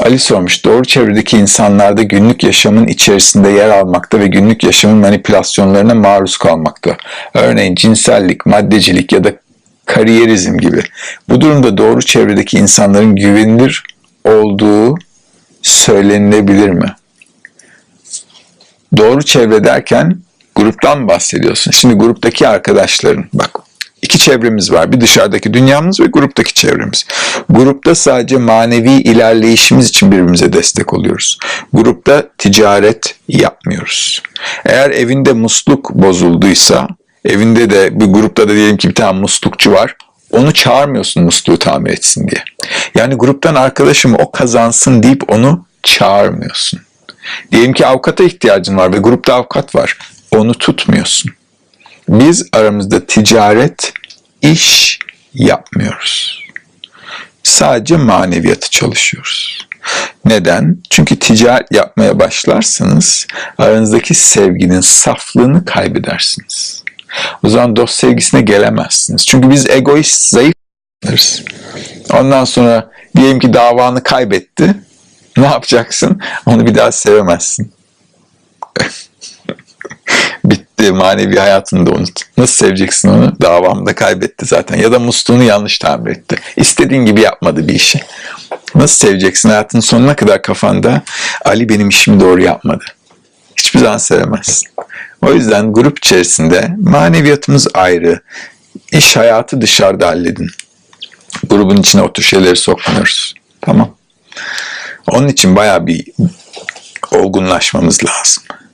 Ali sormuş, doğru çevredeki insanlarda günlük yaşamın içerisinde yer almakta ve günlük yaşamın manipülasyonlarına maruz kalmakta. Örneğin cinsellik, maddecilik ya da kariyerizm gibi. Bu durumda doğru çevredeki insanların güvenilir olduğu söylenilebilir mi? Doğru çevre derken gruptan bahsediyorsun. Şimdi gruptaki arkadaşların, bak iki çevremiz var. Bir dışarıdaki dünyamız ve gruptaki çevremiz. Grupta sadece manevi ilerleyişimiz için birbirimize destek oluyoruz. Grupta ticaret yapmıyoruz. Eğer evinde musluk bozulduysa, evinde de bir grupta da diyelim ki bir tane muslukçu var. Onu çağırmıyorsun musluğu tamir etsin diye. Yani gruptan arkadaşım o kazansın deyip onu çağırmıyorsun. Diyelim ki avukata ihtiyacın var ve grupta avukat var. Onu tutmuyorsun. Biz aramızda ticaret, iş yapmıyoruz. Sadece maneviyatı çalışıyoruz. Neden? Çünkü ticaret yapmaya başlarsanız aranızdaki sevginin saflığını kaybedersiniz. O zaman dost sevgisine gelemezsiniz. Çünkü biz egoist, zayıflarız. Ondan sonra diyelim ki davanı kaybetti. Ne yapacaksın? Onu bir daha sevemezsin. Bitti. Manevi hayatını da unut. Nasıl seveceksin onu? Davamda kaybetti zaten. Ya da musluğunu yanlış tamir etti. İstediğin gibi yapmadı bir işi. Nasıl seveceksin hayatın sonuna kadar kafanda? Ali benim işimi doğru yapmadı. Hiçbir zaman sevemezsin. O yüzden grup içerisinde maneviyatımız ayrı. İş hayatı dışarıda halledin. Grubun içine o tür şeyleri sokmuyoruz. Tamam. Onun için bayağı bir olgunlaşmamız lazım.